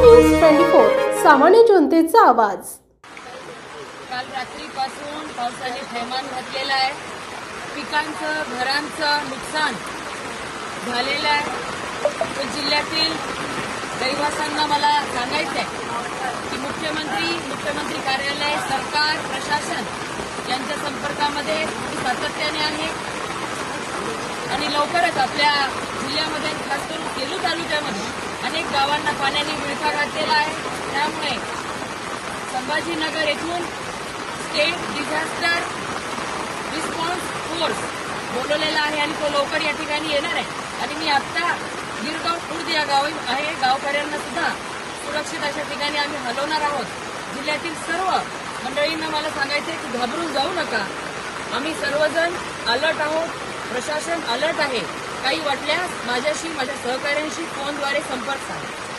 News twenty four सामान्य जनतेचा आवाज. काल रात्रीपासून पावसाने थैमान घातलेलं आहे. पिकांचं घरांचं नुकसान झालेलं आहे. तर जिल्ह्यातील रहिवाशांना मला सांगायचं आहे की मुख्यमंत्री मुख्यमंत्री कार्यालय सरकार प्रशासन यांच्या संपर्कामध्ये सातत्याने आहे. आणि लवकरच आपल्या जिल्ह्यामध्ये खास करून अनेक गावांना पाण्याने विळखा घातलेला आहे. त्यामुळे संभाजीनगर येथून स्टेट डिझास्टर रिस्पॉन्स फोर्स बोलवलेला आहे आणि तो लवकर या ठिकाणी येणार आहे. आणि मी आत्ता गिरगाव खुर्द या गाव आहे. गावकऱ्यांना सुद्धा सुरक्षित अशा ठिकाणी आम्ही हलवणार आहोत. जिल्ह्यातील सर्व मंडळींना मला सांगायचं आहे की घाबरून जाऊ नका. आम्ही सर्वजण अलर्ट आहोत. प्रशासन अलर्ट आहे. काही वाटल्यास माझ्याशी माझ्या सहकाऱ्यांशी फोनद्वारे संपर्क साधा.